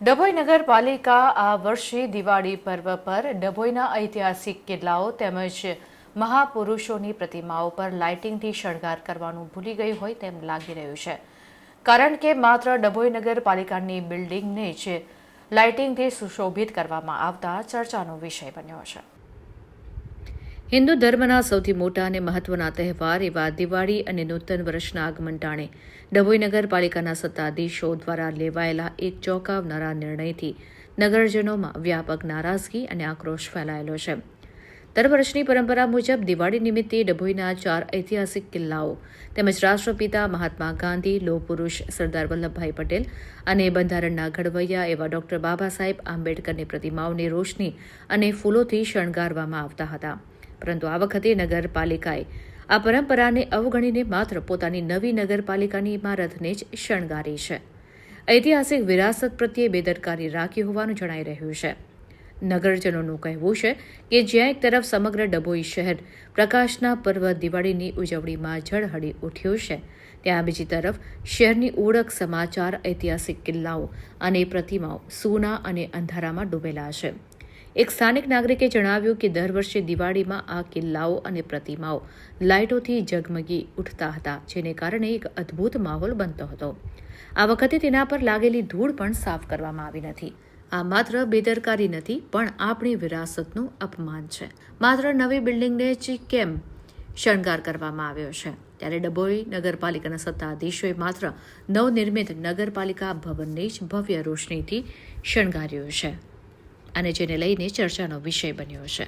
ડભોઈ નગરપાલિકા આ વર્ષે દિવાળી પર્વ પર ડભોઈના ઐતિહાસિક કિલ્લાઓ તેમજ મહાપુરુષોની પ્રતિમાઓ પર લાઇટિંગથી શણગાર કરવાનું ભૂલી ગયું હોય તેમ લાગી રહ્યું છે. કારણ કે માત્ર ડભોઈ નગરપાલિકાની બિલ્ડિંગને જ લાઇટિંગથી સુશોભિત કરવામાં આવતા ચર્ચાનો વિષય બન્યો છે. હિન્દુ ધર્મના સૌથી મોટા અને મહત્વના તહેવાર એવા દિવાળી અને નૂતન વર્ષના આગમન ટાણે ડભોઈ નગરપાલિકાના સત્તાધીશો દ્વારા લેવાયેલા એક ચોંકાવનારા નિર્ણયથી નગરજનોમાં વ્યાપક નારાજગી અને આક્રોશ ફેલાયેલો છે. દર વર્ષની પરંપરા મુજબ દિવાળી નિમિત્તે ડભોઈના ચાર ઐતિહાસિક કિલ્લાઓ તેમજ રાષ્ટ્રપિતા મહાત્મા ગાંધી લોહ પુરુષ સરદાર વલ્લભભાઈ પટેલ અને બંધારણના ઘડવૈયા એવા ડોક્ટર બાબા સાહેબ આંબેડકરની પ્રતિમાઓની રોશની અને ફૂલોથી શણગારવામાં આવતા હતા. પરંતુ આ વખતે નગરપાલિકાએ આ પરંપરાને અવગણીને માત્ર પોતાની નવી નગરપાલિકાની ઇમારતને જ શણગારી છે. ઐતિહાસિક વિરાસત પ્રત્યે બેદરકારી રાખી હોવાનું જણાઈ રહ્યું છે. નગરજનોનું કહેવું છે કે જ્યાં એક તરફ સમગ્ર ડભોઈ શહેર પ્રકાશના પર્વ દિવાળીની ઉજવણીમાં ઝળહળી ઉઠ્યું છે, ત્યાં બીજી તરફ શહેરની ઓળખ, સમાચાર, ઐતિહાસિક કિલ્લાઓ અને પ્રતિમાઓ સૂના અને અંધારામાં ડૂબેલા છે. એક સ્થાનિક નાગરિકે જણાવ્યું કે દર વર્ષે દિવાળીમાં આ કિલ્લાઓ અને પ્રતિમાઓ લાઇટોથી ઝગમગી ઉઠતા હતા, જેને કારણે એક અદ્ભુત માહોલ બનતો હતો. આ વખતે તેના પર લાગેલી ધૂળ પણ સાફ કરવામાં આવી નથી. આ માત્ર બેદરકારી નથી, પણ આપણી વિરાસતનું અપમાન છે. માત્ર નવી બિલ્ડિંગને જ કેમ શણગાર કરવામાં આવ્યો છે? ત્યારે ડભોઈ નગરપાલિકાના સત્તાધીશોએ માત્ર નવનિર્મિત નગરપાલિકા ભવનને જ ભવ્ય રોશનીથી શણગાર્યું છે. અને જેને લઈને ચર્ચાનો વિષય બન્યો છે.